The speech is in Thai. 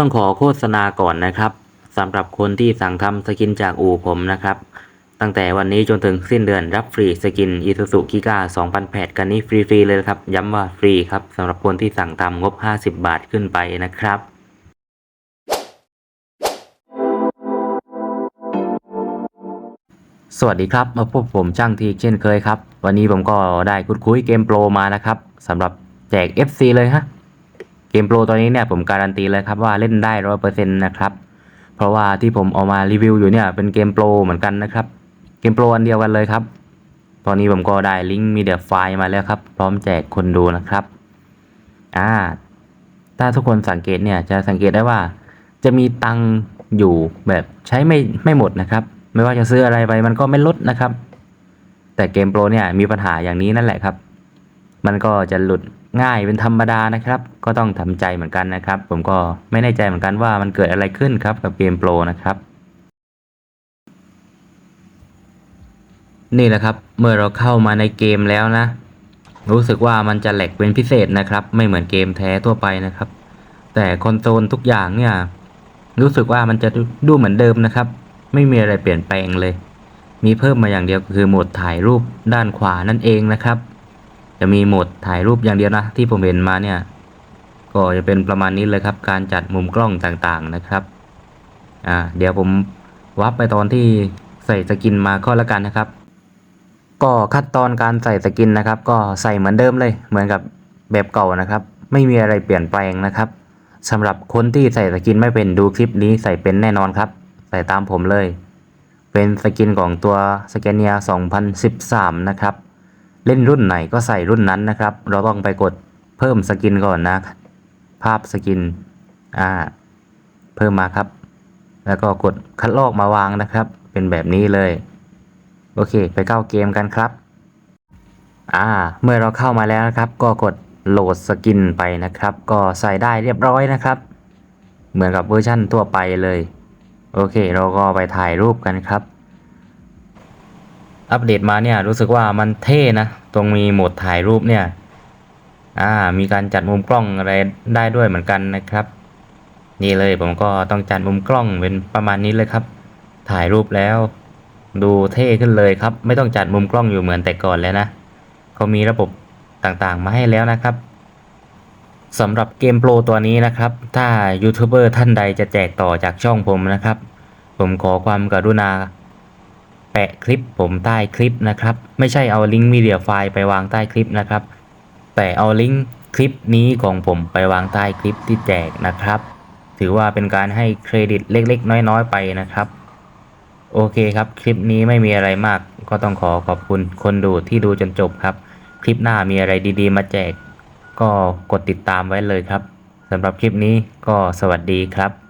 ต้องขอโฆษณาก่อนนะครับสำหรับคนที่สั่งทำสกินจากอู่ผมนะครับ ตั้งแต่วันนี้จนถึงสิ้นเดือนรับฟรีสกิน Isuzu Kika 2008 กันนี้ฟรีๆเลยนะครับ ย้ำว่าฟรีครับสำหรับคนที่สั่งทำงบ 50 บาทขึ้นไปนะครับสวัสดีครับมาพบผมช่างทีเช่นเคยครับ วันนี้ผมก็ได้คุดคุยเกมโปรมานะครับสำหรับแจก FC เลยฮะ มโปรตัวนี้เนี่ยผมการันตีเลยครับว่าเล่นได้ร้อยเปอร์เซ็นต์นะครับ เพราะว่าที่ผมเอามารีวิวอยู่เนี่ยเป็นเกมโปรเหมือนกันนะครับ เกมโปรอันเดียวกันเลยครับ ตอนนี้ผมก็ได้ลิงก์มีเดียไฟล์มาแล้วครับ พร้อมแจกคนดูนะครับ อ่า ถ้าทุกคนสังเกตเนี่ยจะสังเกตได้ว่า จะมีตังค์อยู่แบบใช้ไม่ไม่หมดนะครับ ไม่ว่าจะซื้ออะไรไปมันก็ไม่ลดนะครับ แต่เกมโปรเนี่ยมีปัญหาอย่างนี้นั่นแหละครับ มันก็จะหลุด ง่ายเป็นธรรมดานะครับ ก็ต้องทำใจเหมือนกันนะครับ ผมก็ไม่แน่ใจเหมือนกันว่ามันเกิดอะไรขึ้นครับกับเกมโปรนะครับ นี่แหละครับ เมื่อเราเข้ามาในเกมแล้วนะ รู้สึกว่ามันจะแหลกเป็นพิเศษนะครับ ไม่เหมือนเกมแท้ทั่วไปนะครับ แต่คอนโซลทุกอย่างเนี่ย รู้สึกว่ามันจะดูเหมือนเดิมนะครับ ไม่มีอะไรเปลี่ยนแปลงเลย มีเพิ่มมาอย่างเดียวคือโหมดถ่ายรูปด้านขวานั่นเองนะครับ จะมีโหมดถ่ายรูปอย่างเดียวนะ ที่ผมเห็นมาเนี่ย ก็จะเป็นประมาณนี้เลยครับ การจัดมุมกล้องต่างๆนะครับ อ่า เดี๋ยวผมวับไปตอนที่ใส่สกินมาก็แล้วกันนะครับ ก็ขั้นตอนการใส่สกินนะครับ ก็ใส่เหมือนเดิมเลย เหมือนกับแบบเก่านะครับ ไม่มีอะไรเปลี่ยนแปลงนะครับสำหรับคนที่ใส่สกินไม่เป็นดูคลิปนี้ใส่เป็นแน่นอนครับ ใส่ตามผมเลย เป็นสกินของตัวสแกเนีย 2013 นะครับ เล่นรุ่นไหนก็ใส่รุ่นนั้นนะครับ เราต้องไปกดเพิ่มสกินก่อนนะ ภาพสกินอ่าเพิ่มมาครับ แล้วก็กดคัดลอกมาวางนะครับ เป็นแบบนี้เลย โอเค ไปเข้าเกมกันครับ อ่า เมื่อเราเข้ามาแล้วนะครับ ก็กดโหลดสกินไปนะครับ ก็ใส่ได้เรียบร้อยนะครับ เหมือนกับเวอร์ชั่นทั่วไปเลย โอเค เราก็ไปถ่ายรูปกันครับ อัปเดตมาเนี่ยรู้สึกว่ามันเท่นะ ตรงมีโหมดถ่ายรูปเนี่ย อ่า มีการจัดมุมกล้องอะไรได้ด้วยเหมือนกันนะครับ นี่เลยผมก็ต้องจัดมุมกล้องเป็นประมาณนี้เลยครับ ถ่ายรูปแล้ว ดูเท่ขึ้นเลยครับ ไม่ต้องจัดมุมกล้องอยู่เหมือนแต่ก่อนแล้วนะเขามีระบบต่างๆมาให้แล้วนะครับสำหรับเกมโปรตัวนี้นะครับ ถ้ายูทูบเบอร์ท่านใดจะแจกต่อจากช่องผมนะครับ ผมขอความกรุณา แปะคลิปผมใต้คลิปนะครับ ไม่ใช่เอาลิงก์มีเดียไฟล์ไปวางใต้คลิปนะครับ แต่เอาลิงก์คลิปนี้ของผมไปวางใต้คลิปที่แจกนะครับ ถือว่าเป็นการให้เครดิตเล็กๆ น้อยๆ ไปนะครับ โอเคครับคลิปนี้ไม่มีอะไรมาก ก็ต้องขอขอบคุณคนดูที่ดูจนจบครับ คลิปหน้ามีอะไรดีๆ มาแจก ก็กดติดตามไว้เลยครับสำหรับคลิปนี้ก็สวัสดีครับ